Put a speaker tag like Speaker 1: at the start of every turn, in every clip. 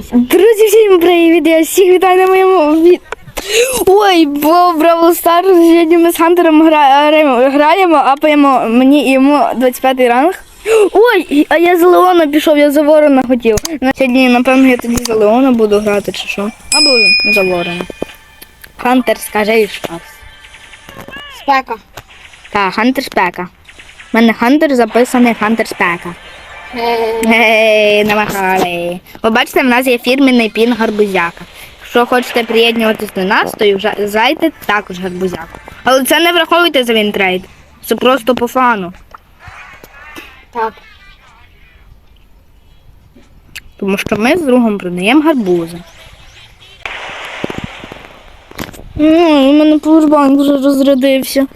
Speaker 1: дивися.
Speaker 2: Друзі, всім привіт! Я всіх вітаю на моєму від... Ой, бо Бравл Стар сьогодні ми з Хантером гра... граємо, граємо, апаємо мені і йому 25 ранг. Ой, а я за Леона пішов, я за Ворона хотів. На Сьогодні, напевно, я тоді за Леона буду грати чи що. Або за Ворона. Хантер скаже і щас.
Speaker 1: Спека.
Speaker 2: Так, Хантер спека. У мене Хантер записаний Хантер спека. Гей, намахали. Ви бачите, в нас є фірменний пін гарбузяка. Якщо хочете приєднуватись до нас, то вже зайдете також гарбузяку. Але це не враховуйте за вінтрейд. Це просто по фану.
Speaker 1: Так.
Speaker 2: Тому що ми з другом продаємо гарбузи. У мене пауербанк вже розрядився.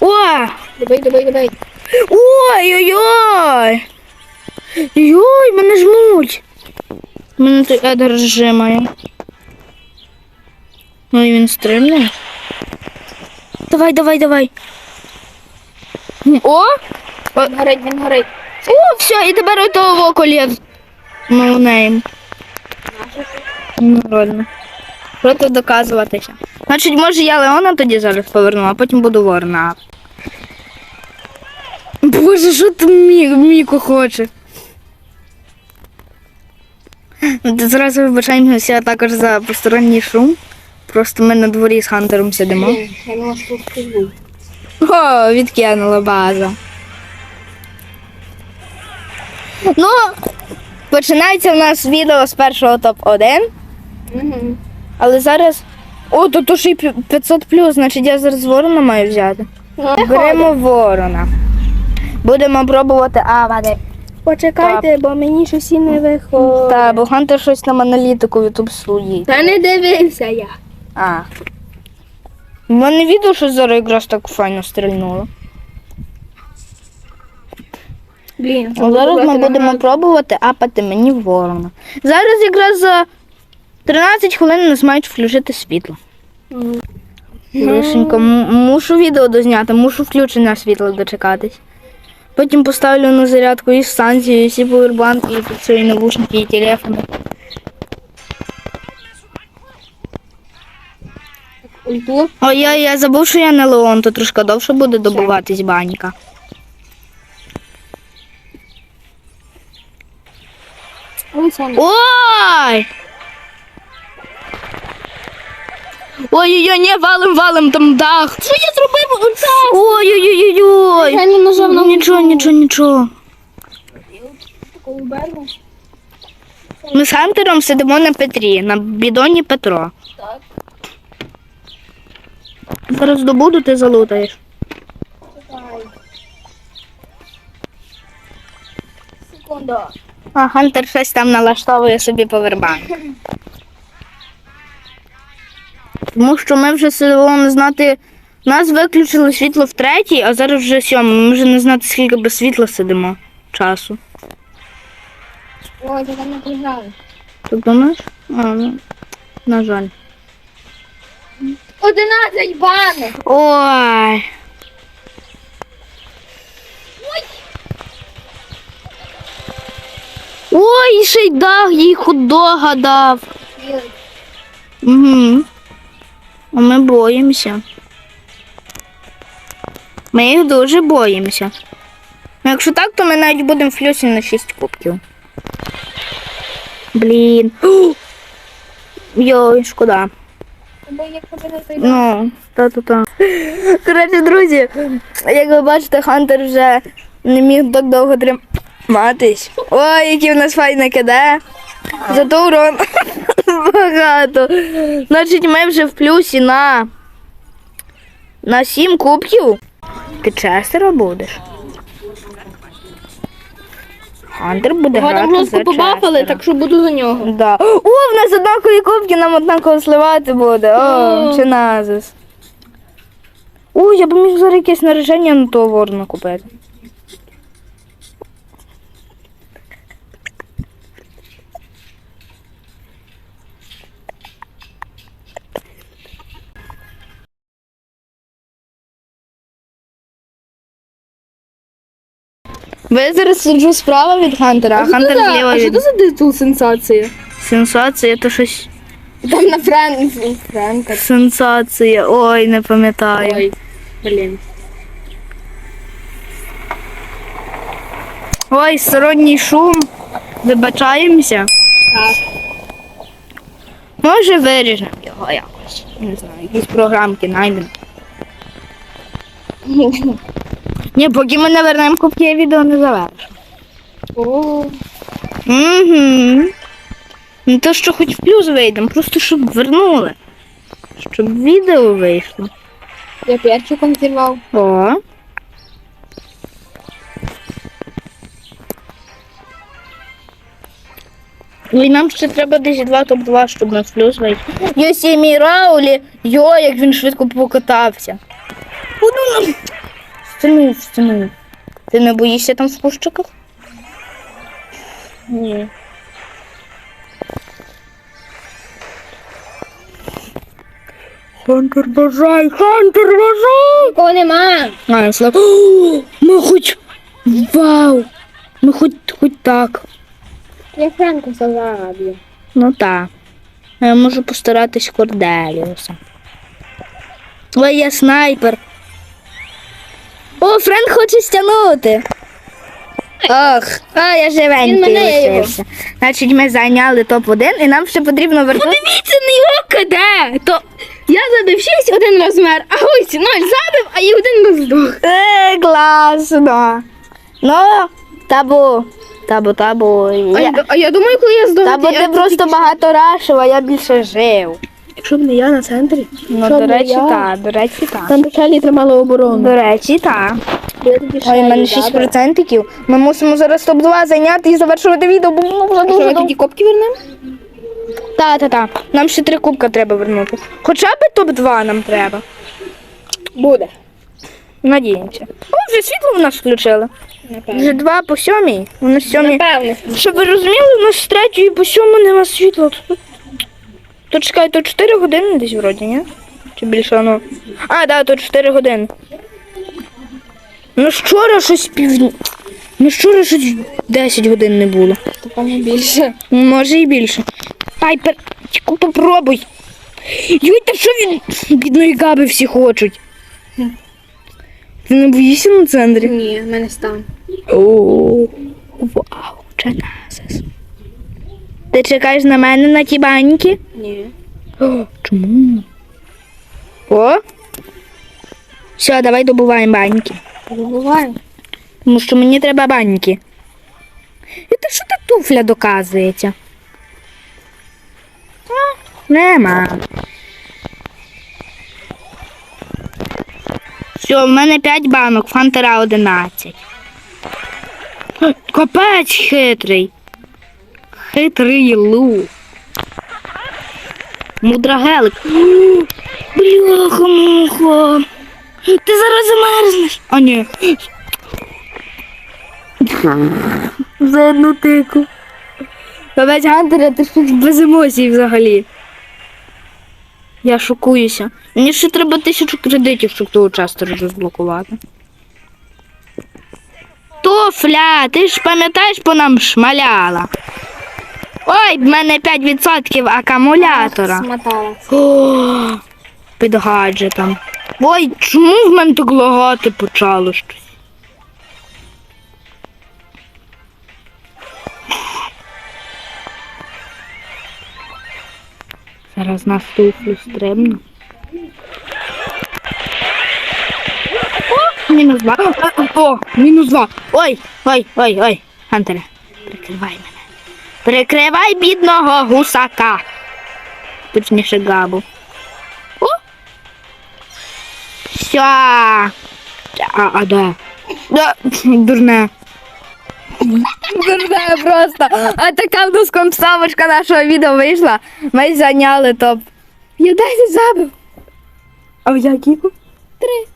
Speaker 2: О!
Speaker 1: Давай, давай, давай.
Speaker 2: Ой-ой-ой! Йой, мене жмуть. Мене той Едгар зжимає. Ну і він стрімний. Давай, давай, давай. О!
Speaker 1: Він горить, він горить.
Speaker 2: о все, і тепер ото в око ліз. Ноунейм. Народно. Проти доказуватися. Значить, може я Леона тоді зараз поверну, а потім буду Ворна. Боже, що там Мі... Міко хоче? Ти Зразу вибачаємося також за посторонній шум. Просто ми на дворі з Хантером сидимо.
Speaker 1: Тут.
Speaker 2: О, відкинула база. Ну, починається в нас відео з першого топ-1,
Speaker 1: Угу.
Speaker 2: але зараз. О, ще й 500 плюс, значить я зараз ворона маю взяти. Беремо ворона. Будемо пробувати авади.
Speaker 1: Почекайте, бо мені щось і не виходить.
Speaker 2: Та, бо Хантер щось нам аналітику в YouTube судить.
Speaker 1: Та не дивився я.
Speaker 2: А. В мене відео, що зараз якраз так файно стрільнуло.
Speaker 1: Блін.
Speaker 2: А зараз ми будемо пробувати апати мені ворона. Зараз якраз за 13 хвилин нас мають включити світло. Лишенько, мушу відео дозняти, мушу включення світла дочекатись. Потім поставлю на зарядку і станцію, і всі повербанки, і тут свої навушники, і телефони.
Speaker 1: Ульту.
Speaker 2: Ой, я, я забув, що я не Леон, то трошки довше буде добуватись банька.
Speaker 1: Ой,
Speaker 2: Ой! Ой-ой-ой, не валим, валим, там дах.
Speaker 1: Що я зробив? Оце.
Speaker 2: Ой-ой-ой-ой.
Speaker 1: Я не нажав на
Speaker 2: Нічого, нічого, нічого. Ми з Хантером сидимо на Петрі, на бідоні Петро.
Speaker 1: Так.
Speaker 2: Зараз добуду, ти залутаєш.
Speaker 1: Чекай. Секунду.
Speaker 2: А Хантер щось там налаштовує собі повербанк. Тому що ми вже сидимо знати. Нас виключили світло в третій, а зараз вже сьомий. Ми вже не знати, скільки без світла сидимо часу.
Speaker 1: Ой, там не приграли.
Speaker 2: Ти думаєш? А, ну, на жаль.
Speaker 1: 11 банок.
Speaker 2: Ой. Ой, ще й дав, їй худога дав. Угу. А ми боїмося. Ми їх дуже боїмося. Ну, якщо так, то ми навіть будемо в плюсі на 6 кубків. Блін. Йой, шкода. Ну, та-та-та. Коротше, друзі, як ви бачите, Хантер вже не міг так довго триматись. Ой, який в нас файний киде. Зато урон багато. Значить, ми вже в плюсі на, на 7 кубків. Ти Честера будеш? Хантер буде
Speaker 1: Його
Speaker 2: грати
Speaker 1: жорстко
Speaker 2: за
Speaker 1: побафали,
Speaker 2: Честера.
Speaker 1: так що буду за нього.
Speaker 2: Да. О, в нас однакові кубки, нам однаково сливати буде. О,
Speaker 1: О.
Speaker 2: чи назис. О, я б міг зараз якесь наречення на того ворона купити. Я зараз сиджу справа від Хантера, а Хантер зліва
Speaker 1: А що
Speaker 2: від
Speaker 1: це за титул сенсація?
Speaker 2: сенсація, то щось.
Speaker 1: Там на Френ... Френка.
Speaker 2: Сенсація. Ой, не пам'ятаю.
Speaker 1: Ой, блін.
Speaker 2: Ой, сторонній шум. Вибачаємося.
Speaker 1: Так.
Speaker 2: Може виріжемо його якось. Не знаю, якісь програмки знайдемо. Ні, поки ми не вернемо кубки, я відео не завершу.
Speaker 1: О,
Speaker 2: Угу. Не то, що хоч в плюс вийдемо, просто щоб вернули. Щоб відео вийшло.
Speaker 1: я перчиком зірвав.
Speaker 2: О. Ну і нам ще треба десь два топ-2, щоб на плюс вийти. Йосі мій Раулі, йо, як він швидко покатався. Ну, Стянув, стянув. Ти не боїшся там в кущиках?
Speaker 1: Ні.
Speaker 2: Хантер бажай, Хантер бажай!
Speaker 1: Такого нема.
Speaker 2: А, я слав. О, Ми хоч. Вау! Ми хоч хоч так.
Speaker 1: Я Френка заб'ю.
Speaker 2: Ну так. Я можу постаратись Корделіуса. Ой, я снайпер. О, Френк хоче стягнути. Ох, а я живенький лишився. Значить, ми зайняли топ-1 і нам ще потрібно вернути.
Speaker 1: Подивіться на його КД. То я забив 6, один розмер, а ось 0 забив, а і один раз здох.
Speaker 2: Е, класно. Ну, табу. Табу, табу.
Speaker 1: А
Speaker 2: Я...
Speaker 1: а я думаю, коли я здох,
Speaker 2: Табу ти просто багато рашив, а я більше жив.
Speaker 1: Якщо б не я на центрі,
Speaker 2: Ну, до речі, так, до речі, так.
Speaker 1: там печалі тримали оборону.
Speaker 2: До речі, так.
Speaker 1: Я тоді
Speaker 2: Ой, у мене 6%. Ми мусимо зараз топ-2 зайняти і завершувати відео, бо ну, вже дуже
Speaker 1: ми
Speaker 2: довго.
Speaker 1: тоді копки вернемо?
Speaker 2: Так, так, так. Нам ще три кубка треба вернути. Хоча б топ-2 нам треба.
Speaker 1: Буде.
Speaker 2: Надіємося. О, вже світло в нас включили. Вже два по сьомій. У нас сьомій.
Speaker 1: Напевне.
Speaker 2: Щоб ви розуміли, у нас з третьої по сьому нема світла. То, то чекай, то 4 години десь вроді, ні? Чи більше воно? А, так, да, то 4 години. Ну вчора щось пів. Ну вчора щось 10 годин не було.
Speaker 1: Не більше.
Speaker 2: Ну, Може і більше. Ай, пер... тільки попробуй. Юй, та що він? Бідної габи всі хочуть. Ти не боїшся на центрі?
Speaker 1: Ні, в мене стан.
Speaker 2: О, вау, Джанасис. Ти чекаєш на мене на ті баньки?
Speaker 1: Ні.
Speaker 2: О, чому? О. Все, давай добуваємо баньки.
Speaker 1: Забуваю.
Speaker 2: Тому що мені треба баньки. І та що та туфля доказується? Нема. Все, в мене 5 банок, фантера 11. Ой, Капець хитрий. Хитрий лу. Мудрагелик. Бляха муха. Ти зараз замерзнеш. А ні. За одну тику. Капець Гантера, ти ж без емоцій взагалі. Я шокуюся. Мені ще треба тисячу кредитів, щоб того часто розблокувати. Тофля, ти ж пам'ятаєш, по нам шмаляла. Ой, в мене 5% акумулятора. О, під гаджетом. Ой, чому в мене так лагати почало щось? Зараз на туфлю стрибну. О, мінус два. О, О, мінус два. Ой, ой, ой, ой. Хантере, прикривай мене. Прикривай бідного гусака. Точніше габу. О! Все. А, а де? Да, дурне. Дурне просто. А така в нас концовочка нашого відео вийшла. Ми зайняли топ. Я 10 забив. А в якій? Три.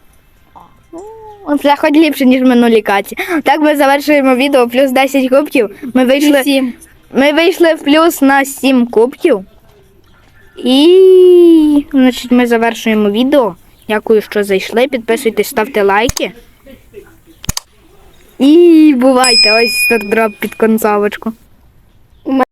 Speaker 2: Вже хоч ліпше, ніж в минулій каті. Так ми завершуємо відео плюс 10 кубків. Ми вийшли.
Speaker 1: Сім.
Speaker 2: Ми вийшли в плюс на 7 кубків. І значить, ми завершуємо відео. Дякую, що зайшли. Підписуйтесь, ставте лайки. І бувайте, ось стардроп під концовочку.